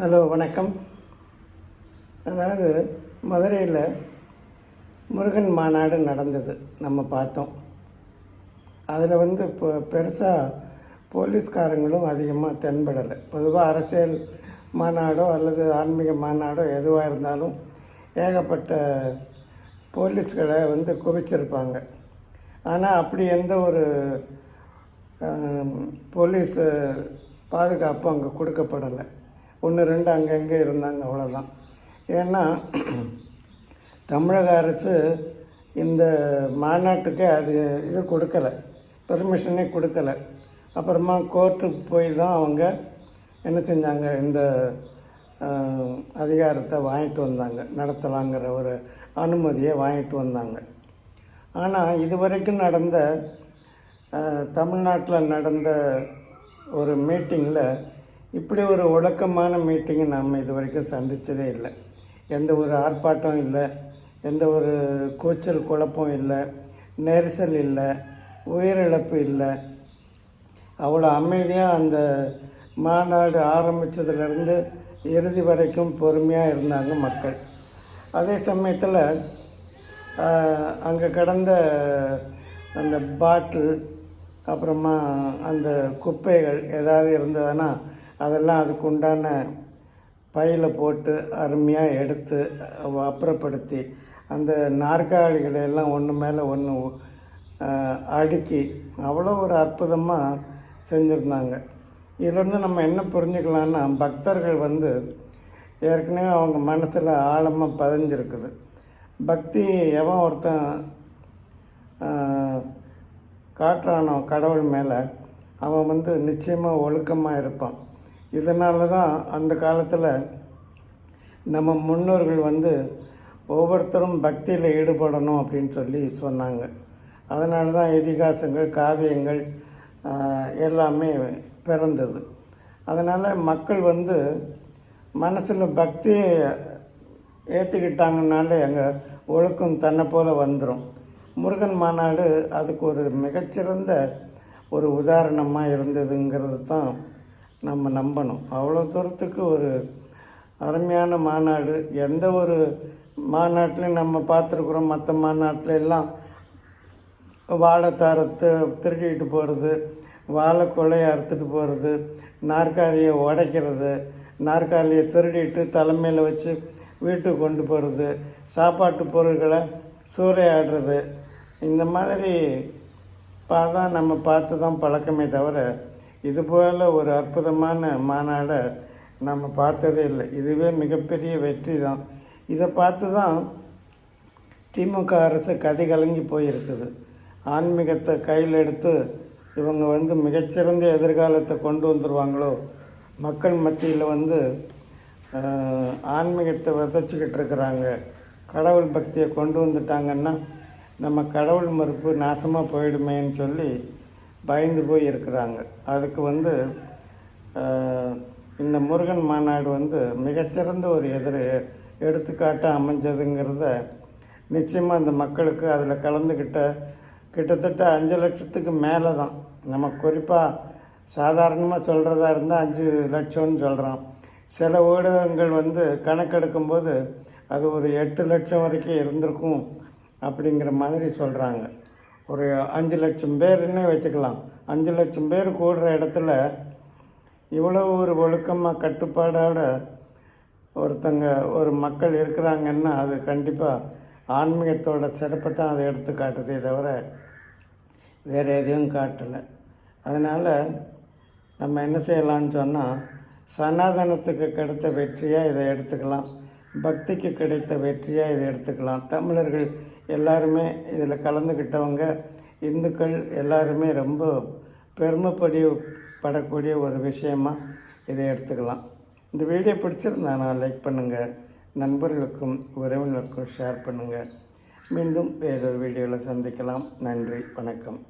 Hello வணக்கம். அதாவது மதுரையில் முருகன் மாநாடு நடந்தது நம்ம பார்த்தோம். அதில் வந்து இப்போ பெருசாக போலீஸ்காரங்களும் அதிகமாக தென்படலை. பொதுவாக அரசியல் மாநாடோ அல்லது ஆன்மீக மாநாடோ எதுவாக இருந்தாலும் ஏகப்பட்ட போலீஸ்களை வந்து குவிச்சிருப்பாங்க. ஆனால் அப்படி எந்த ஒரு போலீஸு போலீஸ் அங்கே கொடுக்கப்படலை. ஒன்று ரெண்டு அங்கங்கே இருந்தாங்க அவ்வளோதான் ஏன்னா தமிழக அரசு இந்த மாநாட்டுக்கு அது இது கொடுக்கலை. பெர்மிஷனே கொடுக்கலை. அப்புறமா கோர்ட்டுக்கு போய் தான் அவங்க என்ன செஞ்சாங்க இந்த அதிகாரத்தை வாங்கிட்டு வந்தாங்க. நடத்தலாங்கிற ஒரு அனுமதியை வாங்கிட்டு வந்தாங்க. ஆனால் இதுவரைக்கும் நடந்த தமிழ்நாட்டில் நடந்த ஒரு மீட்டிங்கில் இப்படி ஒரு ஒழுக்கமான மீட்டிங்கை நம்ம இது வரைக்கும் சந்தித்ததே இல்லை. எந்த ஒரு ஆர்ப்பாட்டம் இல்லை. எந்த ஒரு கூச்சல் குழப்பம் இல்லை. நெரிசல் இல்லை. உயிரிழப்பு இல்லை. அவ்வளோ அமைதியாக அந்த மாநாடு ஆரம்பித்ததுலேருந்து இறுதி வரைக்கும் பொறுமையாக இருந்தாங்க மக்கள். அதே சமயத்தில் அங்கே கடந்த அந்த பாட்டில் அப்புறமா அந்த குப்பைகள் ஏதாவது இருந்ததுன்னா அதெல்லாம் அதுக்கு உண்டான பையில் போட்டு அருமையாக எடுத்து அப்புறப்படுத்தி அந்த நாற்காலிகளை எல்லாம் ஒன்று மேலே ஒன்று அடுக்கி அவ்வளோ ஒரு அற்புதமாக செஞ்சுருந்தாங்க. இதிலேருந்து நம்ம என்ன புரிஞ்சுக்கலான்னா பக்தர்கள் வந்து ஏற்கனவே அவங்க மனசில் ஆழமாக பதிஞ்சிருக்குது. பக்தி எவன் ஒருத்தன் ஆஹ், காட்டுறானோ கடவுள் மேலே அவன் வந்து நிச்சயமாக ஒழுக்கமாக இருப்பான். இதனால தான் அந்த காலத்தில் நம்ம முன்னோர்கள் வந்து ஒவ்வொருத்தரும் பக்தியில் ஈடுபடணும் அப்படின்னு சொல்லி சொன்னாங்க. அதனால தான் இதிகாசங்கள் காவியங்கள் எல்லாமே பிறந்தது. அதனால் மக்கள் வந்து மனசில் பக்தியை ஏற்றுக்கிட்டாங்கனாலே எங்கள் ஒழுக்கம் தன்னை போல் வந்துடும் முருகன் மாநாடு அதுக்கு ஒரு மிகச்சிறந்த ஒரு உதாரணமாக இருந்ததுங்கிறது தான் நம்ம நம்பணும். அவ்வளோ தூரத்துக்கு ஒரு அருமையான மாநாடு எந்த ஒரு மாநாட்டிலையும் நம்ம பார்த்துருக்குறோம். மற்ற மாநாட்டில எல்லாம் வாழைத்தாரத்தை திருடிட்டு போகிறது வாழை கொலையை அறுத்துட்டு போகிறது நாற்காலியை உடைக்கிறது நாற்காலியை திருடிட்டு தலைமையில் வச்சு வீட்டுக்கு கொண்டு போகிறது சாப்பாட்டு பொருட்களை சூறையாடுறது. இந்த மாதிரி பார்த்தா நம்ம பார்த்து தான் பழக்கமே தவிர இது போல் ஒரு அற்புதமான மாநாடை நம்ம பார்த்ததே இல்லை. இதுவே மிகப்பெரிய வெற்றி தான். இதை பார்த்து தான் திமுக அரசு கதை கலங்கி போயிருக்குது. ஆன்மீகத்தை கையில் எடுத்து இவங்க வந்து மிகச்சிறந்த எதிர்காலத்தை கொண்டு வந்துடுவாங்களோ மக்கள் மத்தியில் வந்து ஆன்மீகத்தை விதைச்சிக்கிட்டு இருக்கிறாங்க. கடவுள் பக்தியை கொண்டு வந்துட்டாங்கன்னா நம்ம கடவுள் மறுப்பு நாசமாக போயிடுமேன்னு சொல்லி பயந்து போய் இருக்கிறாங்க. அதுக்கு வந்து இந்த முருகன் மாநாடு வந்து மிகச்சிறந்த ஒரு எதிர் எடுத்துக்காட்டாக அமைஞ்சதுங்கிறத நிச்சயமாக அந்த மக்களுக்கு அதில் கலந்துக்கிட்ட கிட்டத்தட்ட அஞ்சு லட்சத்துக்கு மேலே தான் நம்ம குறிப்பாக சாதாரணமாக சொல்கிறதா இருந்தால் அஞ்சு லட்சம்னு சொல்கிறோம் சில ஊடகங்கள் வந்து கணக்கெடுக்கும்போது அது ஒரு எட்டு லட்சம் வரைக்கும் இருந்திருக்கும் அப்படிங்கிற மாதிரி சொல்கிறாங்க ஒரு அஞ்சு லட்சம் பேருன்னே வச்சுக்கலாம்? அஞ்சு லட்சம் பேர் கூடுற இடத்துல இவ்வளோ ஒரு ஒழுக்கமாக கட்டுப்பாடோட ஒருத்தங்க ஒரு மக்கள் இருக்கிறாங்கன்னா அது கண்டிப்பாக ஆன்மீகத்தோட சிறப்பை தான் அதை எடுத்து காட்டுதே தவிர வேறு எதையும் காட்டலை. அதனால் நம்ம என்ன செய்யலான்னு சொன்னால் சனாதனத்துக்கு கிடைத்த வெற்றியாக இதை எடுத்துக்கலாம். பக்திக்கு கிடைத்த வெற்றியாக இதை எடுத்துக்கலாம். தமிழர்கள் எல்லாருமே இதில் கலந்துக்கிட்டவங்க இந்துக்கள் எல்லாருமே ரொம்ப பெருமைப்படி படக்கூடிய ஒரு விஷயமாக இதை எடுத்துக்கலாம். இந்த வீடியோ பிடிச்சிருந்தானா நான் லைக் பண்ணுங்கள் நண்பர்களுக்கும் உறவினருக்கும் ஷேர் பண்ணுங்கள் மீண்டும் வேறொரு வீடியோவில் சந்திக்கலாம். நன்றி வணக்கம்.